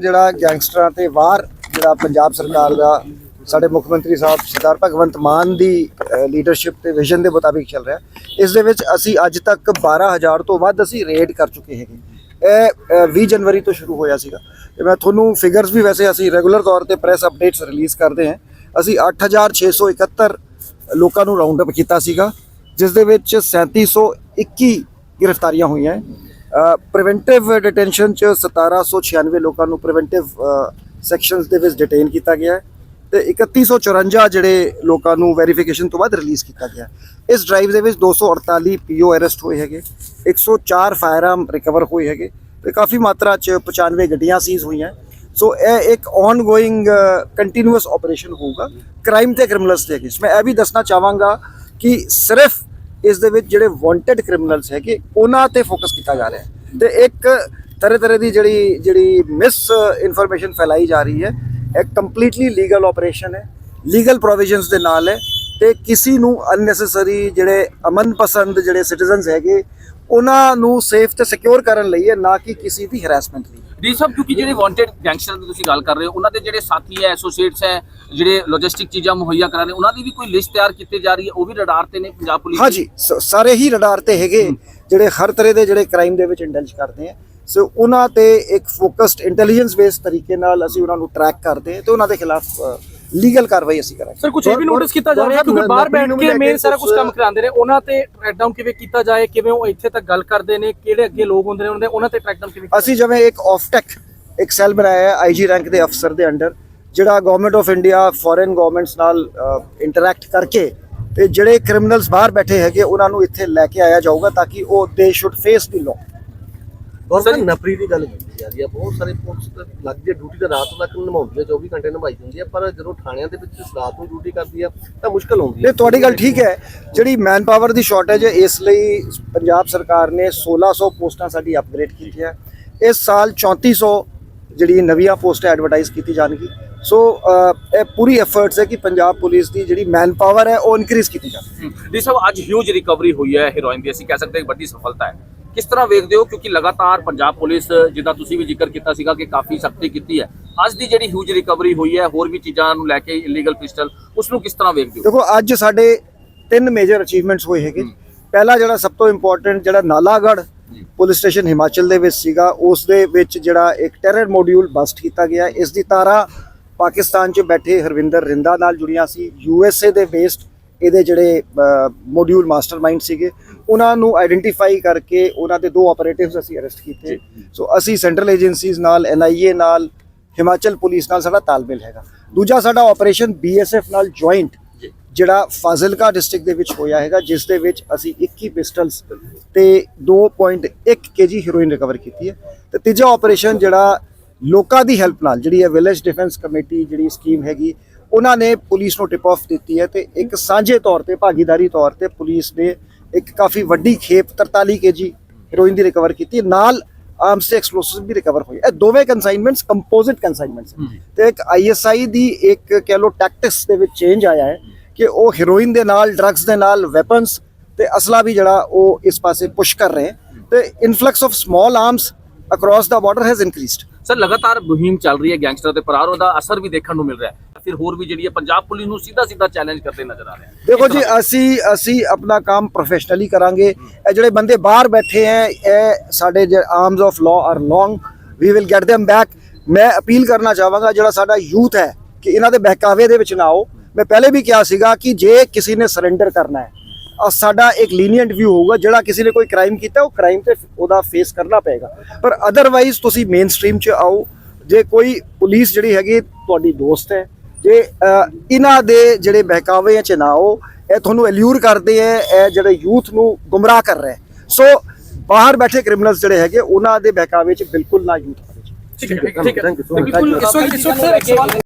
ਜਿਹੜਾ ਗੈਂਗਸਟਰਾਂ ਤੇ ਵਾਰ ਜਿਹੜਾ ਪੰਜਾਬ ਸਰਕਾਰ ਦਾ ਸਾਡੇ ਮੁੱਖ ਮੰਤਰੀ ਸਾਹਿਬ ਸਰਦਾਰ ਭਗਵੰਤ ਮਾਨ ਦੀ ਲੀਡਰਸ਼ਿਪ ਤੇ ਵਿਜ਼ਨ ਦੇ ਮੁਤਾਬਿਕ ਚੱਲ ਰਿਹਾ। ਇਸ ਦੇ ਵਿੱਚ ਅਸੀਂ ਅੱਜ ਤੱਕ 12000 ਤੋਂ ਵੱਧ ਅਸੀਂ ਰੇਡ ਕਰ ਚੁੱਕੇ ਹੈਗੇ। ਇਹ ਅ, 20 ਜਨਵਰੀ ਤੋਂ ਸ਼ੁਰੂ ਹੋਇਆ ਸੀਗਾ। ਤੇ ਮੈਂ ਤੁਹਾਨੂੰ ਫਿਗਰਸ ਵੀ ਵੈਸੇ ਅਸੀਂ ਰੈਗੂਲਰ ਤੌਰ ਤੇ ਪ੍ਰੈਸ ਅਪਡੇਟਸ ਰਿਲੀਜ਼ ਕਰਦੇ ਹਾਂ। ਅਸੀਂ 8671 ਲੋਕਾਂ ਨੂੰ ਰਾਉਂਡ ਅਪ ਕੀਤਾ ਸੀਗਾ ਜਿਸ ਦੇ ਵਿੱਚ 3721 ਗ੍ਰਿਫਤਾਰੀਆਂ ਹੋਈਆਂ। ਪ੍ਰੀਵੈਂਟਿਵ ਡਿਟੈਂਸ਼ਨ ਚ 1796 ਲੋਕਾਂ ਨੂੰ ਪ੍ਰੀਵੈਂਟਿਵ ਸੈਕਸ਼ਨਸ ਦੇ ਵਿੱਚ ਡਿਟੇਨ ਕੀਤਾ ਗਿਆ ਹੈ ਤੇ 3154 ਜਿਹੜੇ ਲੋਕਾਂ ਨੂੰ ਵੈਰੀਫਿਕੇਸ਼ਨ ਤੋਂ ਬਾਅਦ ਰਿਲੀਜ਼ ਕੀਤਾ ਗਿਆ ਇਸ ਡਰਾਈਵ ਦੇ ਵਿੱਚ 248 ਪੀਓ ਅਰੈਸਟ ਹੋਏ ਹੈਗੇ 104 ਫਾਇਰਆਰਮ ਰਿਕਵਰ ਹੋਏ ਹੈਗੇ ਤੇ ਕਾਫੀ ਮਾਤਰਾ ਚ 95 ਗੱਡੀਆਂ ਸੀਜ਼ ਹੋਈਆਂ ਸੋ ਇਹ ਇੱਕ ਆਨਗੋਇੰਗ ਕੰਟੀਨਿਊਸ ਆਪਰੇਸ਼ਨ ਹੋਊਗਾ। ਕ੍ਰਾਈਮ ਤੇ ਕ੍ਰਿਮੀਨਲਸ ਦੇ ਅਗੇਂਸਟ ਮੈਂ ਇਹ ਵੀ ਦੱਸਣਾ ਚਾਹਾਂਗਾ ਕਿ ਸਿਰਫ ਇਸ ਦੇ ਵਿੱਚ ਜਿਹੜੇ ਵਾਂਟਡ ਕ੍ਰਿਮੀਨਲਸ ਹੈਗੇ, ਉਹਨਾਂ ਤੇ ਫੋਕਸ ਕੀਤਾ ਜਾ ਰਿਹਾ ਹੈ। ਤੇ ਇੱਕ ਤਰ੍ਹਾਂ ਤਰ੍ਹਾਂ ਦੀ ਜਿਹੜੀ ਜਿਹੜੀ ਮਿਸ ਇਨਫੋਰਮੇਸ਼ਨ ਫੈਲਾਈ ਜਾ ਰਹੀ ਹੈ, ਇਹ ਕੰਪਲੀਟਲੀ ਲੀਗਲ ਆਪਰੇਸ਼ਨ ਹੈ ਲੀਗਲ ਪ੍ਰੋਵੀਜ਼ਨਸ ਦੇ ਨਾਲ ਹੈ, ਤੇ ਕਿਸੇ ਨੂੰ ਅਨਨੈਸੈਸਰੀ ਜਿਹੜੇ ਅਮਨ ਪਸੰਦ ਜਿਹੜੇ ਸਿਟੀਜ਼ਨਸ ਹੈਗੇ, ਉਹਨਾਂ ਨੂੰ ਸੇਫ ਤੇ ਸਿਕਿਉਰ ਕਰਨ ਲਈ ਹੈ, ਨਾ ਕਿ ਕਿਸੇ ਦੀ ਹਰੈਸਮੈਂਟ ਲਈ। ਡੀ ਸਾਹਿਬ ਕਿਉਂਕਿ ਜਿਹੜੇ ਵਾਂਟਡ ਗੈਂਗਸਟਰ ਦੀ ਤੁਸੀਂ ਗੱਲ ਕਰ ਰਹੇ ਹੋ ਉਹਨਾਂ ਦੇ ਜਿਹੜੇ ਸਾਥੀ ਹੈ ਐਸੋਸੀਏਟਸ ਹੈ ਜਿਹੜੇ ਲੌਜਿਸਟਿਕ ਚੀਜ਼ਾਂ ਮੁਹੱਈਆ ਕਰਾ ਰਹੇ ਉਹਨਾਂ ਦੀ ਵੀ ਕੋਈ ਲਿਸਟ ਤਿਆਰ ਕੀਤੀ ਜਾ ਰਹੀ ਹੈ? ਉਹ ਵੀ ਰਡਾਰ ਤੇ ਨੇ ਪੰਜਾਬ ਪੁਲਿਸ ਦੀ? ਹਾਂਜੀ ਸਾਰੇ ਹੀ ਰਡਾਰ ਤੇ ਹੈਗੇ ਜਿਹੜੇ ਹਰ ਤਰ੍ਹਾਂ ਦੇ ਜਿਹੜੇ ਕ੍ਰਾਈਮ ਦੇ ਵਿੱਚ ਇੰਡਲਜ ਕਰਦੇ ਆ। ਸੋ ਉਹਨਾਂ ਤੇ ਇੱਕ ਫੋਕਸਡ ਇੰਟੈਲੀਜੈਂਸ ਬੇਸਡ ਤਰੀਕੇ ਨਾਲ ਅਸੀਂ ਉਹਨਾਂ ਨੂੰ ਟਰੈਕ ਕਰਦੇ ਤੇ ਉਹਨਾਂ ਦੇ ਖਿਲਾਫ ਲੀਗਲ ਕਾਰਵਾਈ ਅਸੀਂ ਕਰਾਂਗੇ। ਸਰ ਕੁਝ ਇਹ ਵੀ ਨੋਟਿਸ ਕੀਤਾ ਜਾ ਰਿਹਾ ਕਿਉਂਕਿ ਬਾਹਰ ਬੈਠ ਕੇ ਮੇਨ ਸਾਰਾ ਕੁਝ ਕੰਮ ਕਰਾਉਂਦੇ ਨੇ ਉਹਨਾਂ ਤੇ ਟਰੈਕ ਡਾਊਨ ਕਿਵੇਂ ਕੀਤਾ ਜਾਏ ਕਿਵੇਂ ਉਹ ਇੱਥੇ ਤੱਕ ਗੱਲ ਕਰਦੇ ਨੇ ਕਿਹੜੇ ਅੱਗੇ ਲੋਕ ਹੁੰਦੇ ਨੇ ਉਹਨਾਂ ਦੇ ਉਹਨਾਂ ਤੇ ਟਰੈਕ ਡਾਊਨ ਕਿਵੇਂ ਅਸੀਂ ਜਿਵੇਂ ਇੱਕ ਆਫਟੈਕ ਇੱਕ ਸੈੱਲ ਬਣਾਇਆ ਹੈ ਆਈਜੀ ਰੈਂਕ ਦੇ ਅਫਸਰ ਦੇ ਅੰਡਰ ਜਿਹੜਾ government of India foreign governments ਨਾਲ ਇੰਟਰੈਕਟ ਕਰਕੇ ਤੇ ਜਿਹੜੇ ਕ੍ਰਿਮੀਨਲਸ ਬਾਹਰ ਬੈਠੇ ਹੈਗੇ ਉਹਨਾਂ ਨੂੰ ਇੱਥੇ ਲੈ ਕੇ ਆਇਆ ਜਾਊਗਾ ਤਾਂ ਕਿ ਉਹ ਦੇ ਸ਼ੁੱਡ ਫੇਸ ਦੀ ਲਾਅ ਬਹੁਤ ਨਫਰੀ ਦੀ ਗੱਲ ਜਾ ਰਹੀ ਆ। ਬਹੁਤ ਸਾਰੇ ਪੁਲਿਸ ਤੇ ਲੱਗਦੀ ਹੈ ਡਿਊਟੀ ਤਾਂ ਰਾਤ ਤੱਕ ਨਿਭਾਉਂਦੀ ਹੈ 24 ਘੰਟੇ ਨਿਭਾਈ ਜਾਂਦੀ ਹੈ ਪਰ ਜਦੋਂ ਥਾਣਿਆਂ ਦੇ ਵਿੱਚ ਰਾਤ ਨੂੰ ਡਿਊਟੀ ਕਰਦੀ ਆ ਤਾਂ ਮੁਸ਼ਕਲ ਆਉਂਦੀ ਹੈ ਨਹੀਂ ਤੁਹਾਡੀ ਗੱਲ ਠੀਕ ਹੈ। ਜਿਹੜੀ ਮੈਨ ਪਾਵਰ ਦੀ ਸ਼ਾਰਟੇਜ ਹੈ ਇਸ ਲਈ ਪੰਜਾਬ ਸਰਕਾਰ ਨੇ 1600 ਪੋਸਟਾਂ ਸਾਡੀ ਅਪਗ੍ਰੇਡ ਕੀਤੀਆਂ। ਇਸ ਸਾਲ 3400 ਜਿਹੜੀ ਨਵੀਆਂ ਪੋਸਟਾਂ ਐਡਵਰਟਾਈਜ਼ ਕੀਤੀ ਜਾਣਗੀ। ਸੋ ਇਹ ਪੂਰੀ ਐਫਰਟਸ ਹੈ ਕਿ ਪੰਜਾਬ ਪੁਲਿਸ ਦੀ ਜਿਹੜੀ ਮੈਨ ਪਾਵਰ ਹੈ ਉਹ ਇਨਕਰੀਜ਼ ਕੀਤੀ ਜਾਵੇ। ਡੀ ਸਾਹਿਬ ਅੱਜ ਹਿਊਜ ਰਿਕਵਰੀ ਹੋਈ ਹੈ ਹੀਰੋਇਨ ਦੀ। ਅਸੀਂ ਕਹਿ ਸਕਦੇ ਹਾਂ ਇੱਕ ਵੱਡੀ ਸਫਲਤਾ ਹੈ। ਕਿਸ ਤਰ੍ਹਾਂ ਵੇਖਦੇ ਹੋ? ਕਿਉਂਕਿ ਲਗਾਤਾਰ ਪੰਜਾਬ ਪੁਲਿਸ ਜਿੱਦਾਂ ਤੁਸੀਂ ਵੀ ਜ਼ਿਕਰ ਕੀਤਾ ਸੀਗਾ ਕਿ ਕਾਫੀ ਸਖਤੀ ਕੀਤੀ ਹੈ। ਅੱਜ ਦੀ ਜਿਹੜੀ ਹਿਊਜ ਰਿਕਵਰੀ ਹੋਈ ਹੈ ਹੋਰ ਵੀ ਚੀਜ਼ਾਂ ਨੂੰ ਲੈ ਕੇ ਇਲੀਗਲ ਪਿਸਟਲ ਉਸ ਨੂੰ ਕਿਸ ਤਰ੍ਹਾਂ ਵੇਖਦੇ ਹੋ? ਦੇਖੋ ਅੱਜ ਸਾਡੇ ਤਿੰਨ ਮੇਜਰ ਅਚੀਵਮੈਂਟਸ ਹੋਏ ਹੈਗੇ। ਪਹਿਲਾ ਜਿਹੜਾ ਸਭ ਤੋਂ ਇੰਪੋਰਟੈਂਟ ਜਿਹੜਾ ਨਾਲਾਗੜ੍ਹ ਪੁਲਿਸ ਸਟੇਸ਼ਨ ਹਿਮਾਚਲ ਦੇ ਵਿੱਚ ਸੀਗਾ ਉਸ ਦੇ ਵਿੱਚ ਜਿਹੜਾ ਇੱਕ ਟੈਰਰ ਮੋਡਿਊਲ ਬਸਟ ਕੀਤਾ ਗਿਆ। ਇਸ ਦੀ ਤਾਰਾ ਪਾਕਿਸਤਾਨ 'ਚ ਬੈਠੇ ਹਰਵਿੰਦਰ ਰਿੰਦਾ ਨਾਲ ਜੁੜੀਆਂ ਸੀ। ਯੂ ਐਸ ਏ ਦੇ ਬੇਸਡ ਇਹਦੇ ਜਿਹੜੇ ਮੋਡਿਊਲ ਮਾਸਟਰਮਾਈਂਡ ਸੀਗੇ। ਉਹਨਾਂ ਨੂੰ ਆਇਡੈਂਟੀਫਾਈ ਕਰਕੇ ਉਹਨਾਂ ਦੇ ਦੋ ਆਪਰੇਟਿਵਸ ਅਸੀਂ ਅਰੈਸਟ ਕੀਤੇ। ਸੋ ਅਸੀਂ ਸੈਂਟਰਲ ਏਜੰਸੀਜ਼ ਨਾਲ ਐਨਆਈਏ ਨਾਲ ਹਿਮਾਚਲ ਪੁਲਿਸ ਨਾਲ ਸਾਡਾ ਤਾਲਮੇਲ ਹੈਗਾ। ਦੂਜਾ ਸਾਡਾ ਆਪਰੇਸ਼ਨ ਬੀਐਸਐਫ ਨਾਲ ਜੁਆਇੰਟ ਜਿਹੜਾ ਫਾਜ਼ਿਲਕਾ ਡਿਸਟ੍ਰਿਕਟ ਦੇ ਵਿੱਚ ਹੋਇਆ ਹੈਗਾ ਜਿਸ ਦੇ ਵਿੱਚ ਅਸੀਂ 21 ਪਿਸਟਲਸ ਤੇ 2.1 ਕੇਜੀ ਹੈਰੋਇਨ ਰਿਕਵਰ ਕੀਤੀ ਹੈ। ਤੇ ਤੀਜਾ ਆਪਰੇਸ਼ਨ ਜਿਹੜਾ ਲੋਕਾਂ ਦੀ ਹੈਲਪ ਨਾਲ ਜਿਹੜੀ ਹੈ ਵਿਲੇਜ ਡਿਫੈਂਸ ਕਮੇਟੀ ਜਿਹੜੀ ਸਕੀਮ ਹੈਗੀ ਉਹਨਾਂ ਨੇ ਪੁਲਿਸ ਨੂੰ ਟਿਪ ਆਫ ਦਿੱਤੀ ਹੈ ਤੇ ਇੱਕ ਸਾਂਝੇ ਤੌਰ ਤੇ ਭਾਗੀਦਾਰੀ ਤੌਰ ਤੇ ਪੁਲਿਸ ਨੇ ਇੱਕ ਕਾਫੀ ਵੱਡੀ ਖੇਪ 43 ਕੇਜੀ ਹੈਰੋਇਨ ਦੀ ਰਿਕਵਰ ਕੀਤੀ। ਨਾਲ ਆਰਮਸ ਤੇ ਐਕਸਪਲੋਸਿਵ ਵੀ ਰਿਕਵਰ ਹੋਏ। ਇਹ ਦੋਵੇਂ ਕਨਸਾਈਨਮੈਂਟਸ ਕੰਪੋਜ਼ਿਟ ਕਨਸਾਈਨਮੈਂਟਸ ਤੇ ਇੱਕ ਆਈਐਸਆਈ ਦੀ ਇੱਕ ਕਹਿ ਲੋ ਟੈਕਟਿਕਸ ਦੇ ਵਿੱਚ ਚੇਂਜ ਆਇਆ ਹੈ ਕਿ ਉਹ ਹੈਰੋਇਨ ਦੇ ਨਾਲ ਡਰੱਗਸ ਦੇ ਨਾਲ ਵੈਪਨਸ ਤੇ ਅਸਲਾ ਵੀ ਜਿਹੜਾ ਉਹ ਇਸ ਪਾਸੇ ਪੁਸ਼ ਕਰ ਰਹੇ ਤੇ influx of small arms across the border has increased sir ਲਗਾਤਾਰ ਮੁਹਿੰਮ ਚੱਲ ਰਹੀ ਹੈ ਗੈਂਗਸਟਰ ਤੇ ਫਰਾਰ ਉਹਦਾ ਅਸਰ ਵੀ ਦੇਖਣ ਨੂੰ ਮਿਲ ਰਿਹਾ ਹੈ। ਫਿਰ ਹੋਰ ਵੀ ਜਿਹੜੀ ਹੈ ਪੰਜਾਬ ਪੁਲਿਸ ਨੂੰ ਸਿੱਧਾ ਸਿੱਧਾ ਚੈਲੰਜ ਕਰਦੇ ਨਜ਼ਰ ਆ ਰਹੇ ਹੈ ਦੇਖੋ ਜੀ ਅਸੀਂ ਅਸੀਂ ਆਪਣਾ ਕੰਮ ਪ੍ਰੋਫੈਸ਼ਨਲੀ ਕਰਾਂਗੇ। ਇਹ ਜਿਹੜੇ ਬੰਦੇ ਬਾਹਰ ਬੈਠੇ ਹੈ ਇਹ ਸਾਡੇ arms of law are long we will get them back ਮੈਂ ਅਪੀਲ ਕਰਨਾ ਚਾਹਾਂਗਾ ਜਿਹੜਾ ਸਾਡਾ ਯੂਥ ਹੈ ਕਿ ਇਹਨਾਂ ਦੇ ਬਹਿਕਾਵੇ ਦੇ ਵਿੱਚ ਨਾ ਆਓ। ਮੈਂ ਪਹਿਲੇ ਵੀ ਕਿਹਾ ਸੀਗਾ ਕਿ ਜੇ ਕਿਸੇ ਨੇ ਸਰੈਂਡਰ ਕਰਨਾ ਹੈ ਸਾਡਾ ਇੱਕ ਲੀਨੀਅੰਟ ਵਿਊ ਹੋਊਗਾ ਜਿਹੜਾ ਕਿਸੇ ਨੇ ਕੋਈ ਕ੍ਰਾਈਮ ਕੀਤਾ ਉਹ ਕ੍ਰਾਈਮ ਤੇ ਉਹਦਾ ਫੇਸ ਕਰਨਾ ਪਏਗਾ। ਪਰ ਅਦਰਵਾਈਜ਼ ਤੁਸੀਂ ਮੇਨ ਸਟ੍ਰੀਮ 'ਚ ਆਓ। ਜੇ ਕੋਈ ਪੁਲਿਸ ਜਿਹੜੀ ਹੈਗੀ ਤੁਹਾਡੀ ਦੋਸਤ ਹੈ ਜੇ ਅਹ, ਇਹਨਾਂ ਦੇ ਜਿਹੜੇ ਬਹਿਕਾਵੇ 'ਚ ਨਾ ਆਓ ਇਹ ਤੁਹਾਨੂੰ ਅਲਿਊਰ ਕਰਦੇ ਹੈ ਇਹ ਜਿਹੜੇ ਯੂਥ ਨੂੰ ਗੁੰਮਰਾਹ ਕਰ ਰਹੇ ਹੈ। ਸੋ ਬਾਹਰ ਬੈਠੇ ਕ੍ਰਿਮੀਨਲਸ ਜਿਹੜੇ ਹੈਗੇ ਉਹਨਾਂ ਦੇ ਬਹਿਕਾਵੇ 'ਚ ਬਿਲਕੁਲ ਨਾ ਯੂਥ ਠੀਕ ਹੈ ਠੀਕ ਹੈ Thank you so much.